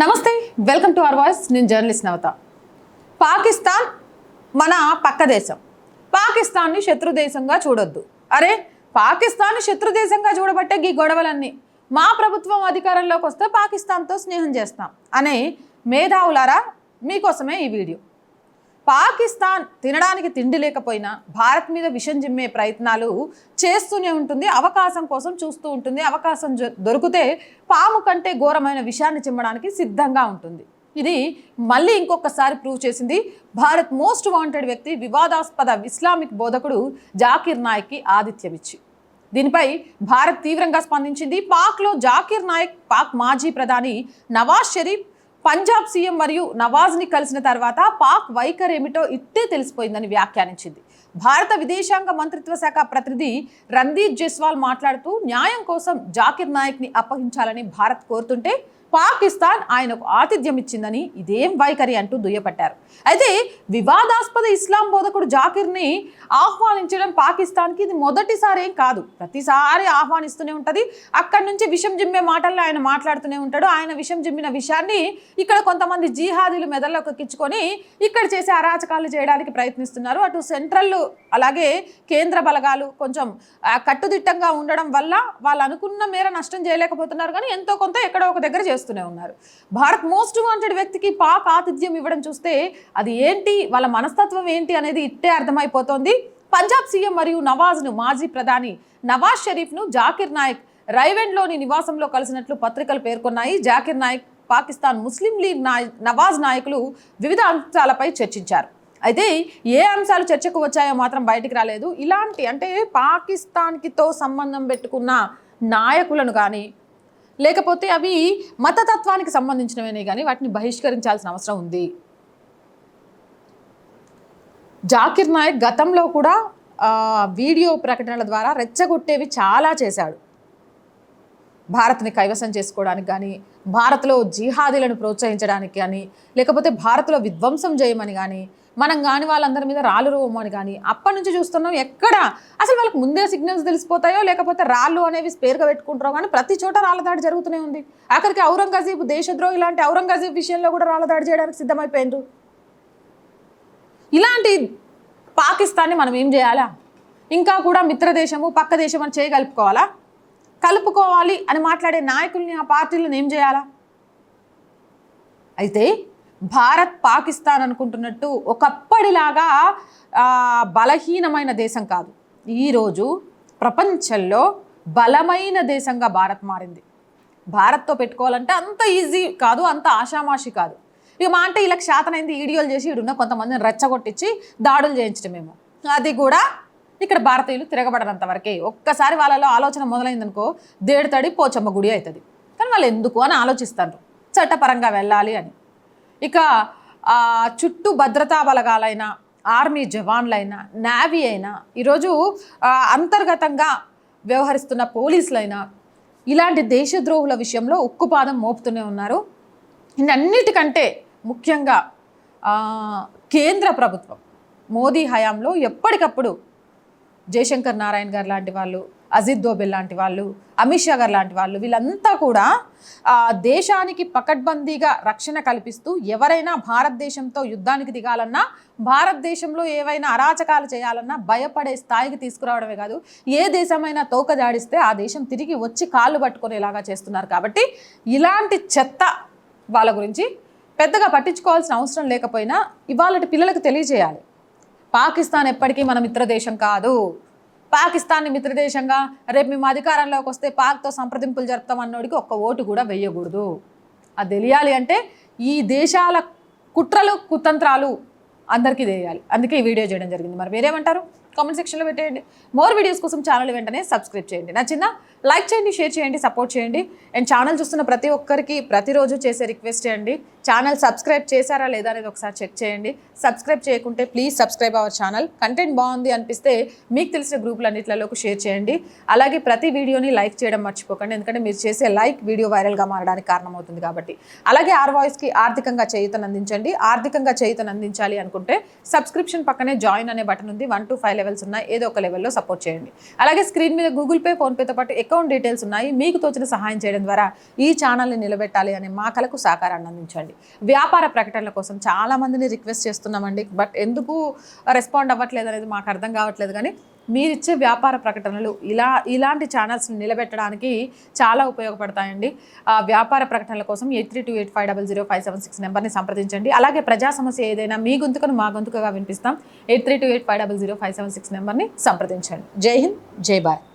నమస్తే welcome to our voice. నేను journalist Navata. Pakistan మన పక్క దేశం. పాకిస్తాన్ని శత్రు దేశంగా చూడొద్దు. అరే పాకిస్తాన్ శత్రు దేశంగా చూడబట్టే ఈ గొడవలన్నీ మా ప్రభుత్వం అధికారంలోకి వస్తే పాకిస్తాన్తో స్నేహం చేస్తాం. అనే మేధావులారా మీకోసమే ఈ వీడియో. పాకిస్తాన్ తినడానికి తిండి లేకపోయినా భారత్ మీద విషం జిమ్మే ప్రయత్నాలు చేస్తూనే ఉంటుంది. అవకాశం కోసం చూస్తూ ఉంటుంది. అవకాశం జొ- దొరికితే పాము కంటే ఘోరమైన విషయాన్ని చిమ్మడానికి సిద్ధంగా ఉంటుంది. ఇది మళ్ళీ ఇంకొకసారి ప్రూవ్ చేసింది భారత్ మోస్ట్ వాంటెడ్ వ్యక్తి వివాదాస్పద ఇస్లామిక్ బోధకుడు జాకిర్ నాయక్కి ఆతిథ్యం దీనిపై భారత్ తీవ్రంగా స్పందించింది. పాక్లో జాకిర్ నాయక్ పాక్ మాజీ ప్రధాని నవాజ్ షరీఫ్ పంజాబ్ సీఎం మరియు నవాజ్ని కలిసిన తర్వాత పాక్ వైఖరి ఏమిటో ఇట్టే తెలిసిపోయిందని వ్యాఖ్యానించింది. భారత విదేశాంగ మంత్రిత్వ శాఖ ప్రతినిధి రందీప్ జైస్వాల్ మాట్లాడుతూ న్యాయం కోసం జాకిర్ నాయక్ని అప్పగించాలని భారత్ కోరుతుంటే పాకిస్తాన్ ఆయనకు ఆతిథ్యం ఇచ్చిందని ఇదేం వైఖరి అంటూ దుయ్యపట్టారు అయితే వివాదాస్పద ఇస్లాం బోధకుడు జాకిర్ని ఆహ్వానించడం పాకిస్తాన్కి ఇది మొదటిసారి ఏం కాదు. ప్రతిసారి ఆహ్వానిస్తూనే ఉంటుంది. అక్కడి నుంచి విషం జిమ్మే మాటల్లో ఆయన మాట్లాడుతూనే ఉంటాడు. ఆయన విషం జిమ్మిన విషయాన్ని ఇక్కడ కొంతమంది జీహాదీలు మెదళ్ళకు ఎక్కించుకొని ఇక్కడ చేసే అరాచకాలు చేయడానికి ప్రయత్నిస్తున్నారు. అటు సెంట్రల్ అలాగే కేంద్ర బలగాలు కొంచెం కట్టుదిట్టంగా ఉండడం వల్ల వాళ్ళు అనుకున్న మేర నష్టం చేయలేకపోతున్నారు కానీ ఎంతో కొంత ఎక్కడో ఒక దగ్గర చేస్తూనే ఉన్నారు. భారత్ మోస్ట్ వాంటెడ్ వ్యక్తికి పాక్ ఆతిథ్యం ఇవ్వడం చూస్తే అది ఏంటి? వాళ్ళ మనస్తత్వం ఏంటి అనేది ఇట్టే అర్థమైపోతోంది. పంజాబ్ సీఎం మరియు నవాజ్ను మాజీ ప్రధాని నవాజ్ షరీఫ్ను జాకిర్ నాయక్ రైవెండ్లోని నివాసంలో కలిసినట్లు పత్రికలు పేర్కొన్నాయి. జాకిర్ నాయక్ పాకిస్తాన్ ముస్లిం లీగ్ నవాజ్ నాయకులు వివిధ అంశాలపై చర్చించారు. అయితే ఏ అంశాలు చర్చకు వచ్చాయో మాత్రం బయటికి రాలేదు. ఇలాంటి అంటే పాకిస్తాన్కితో సంబంధం పెట్టుకున్న నాయకులను కానీ లేకపోతే అవి మతతత్వానికి సంబంధించినవనే కానీ వాటిని బహిష్కరించాల్సిన అవసరం ఉంది. జాకిర్ నాయక్ గతంలో కూడా వీడియో ప్రకటనల ద్వారా రెచ్చగొట్టేవి చాలా చేశాడు. భారత్ని కైవసం చేసుకోవడానికి కానీ భారత్లో జిహాదీలను ప్రోత్సహించడానికి కానీ లేకపోతే భారత్లో విధ్వంసం చేయమని కానీ మనం కాని వాళ్ళందరి మీద రాళ్ళు రోమని కానీ అప్పటి నుంచి చూస్తున్నాం ఎక్కడ? అసలు వాళ్ళకి ముందే సిగ్నల్స్ తెలిసిపోతాయో లేకపోతే రాళ్ళు అనేవి స్పేర్గా పెట్టుకుంటారో కానీ ప్రతి చోట రాళ్ళ దాడి జరుగుతూనే ఉంది. ఆఖరికి ఔరంగజీబ్ దేశద్రోహి ఇలాంటి ఔరంగజీబ్ విషయంలో కూడా రాళ్ళ దాడి చేయడానికి సిద్ధమైపోయిండ్రు. ఇలాంటి పాకిస్తాన్ని మనం ఏం చేయాలా? ఇంకా కూడా మిత్రదేశము పక్క దేశం అని చేయగలుపుకోవాలా కలుపుకోవాలి అని మాట్లాడే నాయకుల్ని ఆ పార్టీలను ఏం చేయాలా? అయితే భారత్ పాకిస్తాన్ అనుకుంటున్నట్టు ఒకప్పటిలాగా బలహీనమైన దేశం కాదు. ఈరోజు ప్రపంచంలో బలమైన దేశంగా భారత్ మారింది. భారత్తో పెట్టుకోవాలంటే అంత ఈజీ కాదు అంత ఆషామాషి కాదు. ఇక మా అంటే ఇలా శాతనైంది ఈడియోలు చేసి ఇడున్న కొంతమందిని రెచ్చగొట్టించి దాడులు చేయించడమేమో అది కూడా ఇక్కడ భారతీయులు తిరగబడనంత వరకే ఒక్కసారి వాళ్ళలో ఆలోచన మొదలైందనుకో దేడుతడి పోచమ్మ గుడి అవుతుంది. కానీ వాళ్ళు ఎందుకు అని ఆలోచిస్తారు చట్టపరంగా వెళ్ళాలి అని. ఇక చుట్టూ భద్రతా బలగాలైన ఆర్మీ జవాన్లైనా నావీ అయినా ఈరోజు అంతర్గతంగా వ్యవహరిస్తున్న పోలీసులైనా ఇలాంటి దేశద్రోహుల విషయంలో ఉక్కుపాదం మోపుతూనే ఉన్నారు. ఇన్నన్నిటికంటే ముఖ్యంగా కేంద్ర ప్రభుత్వం మోదీ హయాంలో ఎప్పటికప్పుడు జయశంకర్ నారాయణ గారు లాంటి వాళ్ళు అజిత్ దోబెల్ లాంటి వాళ్ళు అమిత్ షా గారు లాంటి వాళ్ళు వీళ్ళంతా కూడా దేశానికి పకడ్బందీగా రక్షణ కల్పిస్తూ ఎవరైనా భారతదేశంతో యుద్ధానికి దిగాలన్నా భారతదేశంలో ఏవైనా అరాచకాలు చేయాలన్నా భయపడే స్థాయికి తీసుకురావడమే కాదు ఏ దేశమైనా తోక జాడిస్తే ఆ దేశం తిరిగి వచ్చి కాళ్ళు పట్టుకునేలాగా చేస్తున్నారు కాబట్టి ఇలాంటి చెత్త వాళ్ళ గురించి పెద్దగా పట్టించుకోవాల్సిన అవసరం లేకపోయినా ఇవాళ పిల్లలకు తెలియజేయాలి. పాకిస్తాన్ ఎప్పటికీ మన మిత్రదేశం కాదు. పాకిస్తాన్ని మిత్రదేశంగా రేపు మేము అధికారంలోకి వస్తే పాక్తో సంప్రదింపులు జరుపుతాం అన్నోడికి ఒక్క ఓటు కూడా వేయకూడదు. అది తెలియాలి అంటే ఈ దేశాల కుట్రలు కుతంత్రాలు అందరికీ తెలియాలి. అందుకే ఈ వీడియో చేయడం జరిగింది. మరి మీరేమంటారు? కామెంట్ సెక్షన్లో పెట్టేయండి. మోర్ వీడియోస్ కోసం ఛానల్ వెంటనే సబ్స్క్రైబ్ చేయండి. నచ్చిందా? లైక్ చేయండి షేర్ చేయండి సపోర్ట్ చేయండి. అండ్ ఛానల్ చూస్తున్న ప్రతి ఒక్కరికి ప్రతిరోజు చేసే రిక్వెస్ట్ చేయండి. ఛానల్ సబ్స్క్రైబ్ చేశారా లేదా అనేది ఒకసారి చెక్ చేయండి. సబ్స్క్రైబ్ చేయకుంటే please subscribe our channel. Content బాగుంది అనిపిస్తే మీకు తెలిసిన గ్రూపులన్నింటిలోకి షేర్ చేయండి. అలాగే ప్రతి వీడియోని లైక్ చేయడం మర్చిపోకండి. ఎందుకంటే మీరు చేసే లైక్ వీడియో వైరల్గా మారడానికి కారణమవుతుంది కాబట్టి. అలాగే ఆర్ వాయిస్కి ఆర్థికంగా చేయుతను అందించండి. ఆర్థికంగా చేయుతను అందించాలి అనుకుంటే సబ్స్క్రిప్షన్ పక్కనే జాయిన్ అనే బటన్ ఉంది. వన్ టు ఫైవ్ లెవెల్స్ ఉన్నాయి. ఏదో ఒక లెవెల్లో సపోర్ట్ చేయండి. అలాగే స్క్రీన్ మీద గూగుల్ పే ఫోన్పేతో పాటు అకౌంట్ డీటెయిల్స్ ఉన్నాయి. మీకు తోచిన సహాయం చేయడం ద్వారా ఈ ఛానల్ని నిలబెట్టాలి అనే మా కలకు సహకారాన్ని అందించండి. వ్యాపార ప్రకటనల కోసం చాలా మందిని రిక్వెస్ట్ చేస్తున్నామండి. బట్ ఎందుకు రెస్పాండ్ అవ్వట్లేదు అనేది మాకు అర్థం కావట్లేదు. కానీ మీరిచ్చే వ్యాపార ప్రకటనలు ఇలా ఇలాంటి ఛానల్స్ని నిలబెట్టడానికి చాలా ఉపయోగపడతాయండి. ఆ వ్యాపార ప్రకటనల కోసం eight three two eight five double zero five seven six నెంబర్ని సంప్రదించండి. అలాగే ప్రజా సమస్య ఏదైనా మీ గొంతుకను మా గొంతుకగా వినిపిస్తాం. Eight three two eight five double zero five seven six నెంబర్ని సంప్రదించండి. జై హింద్ జై భారత్.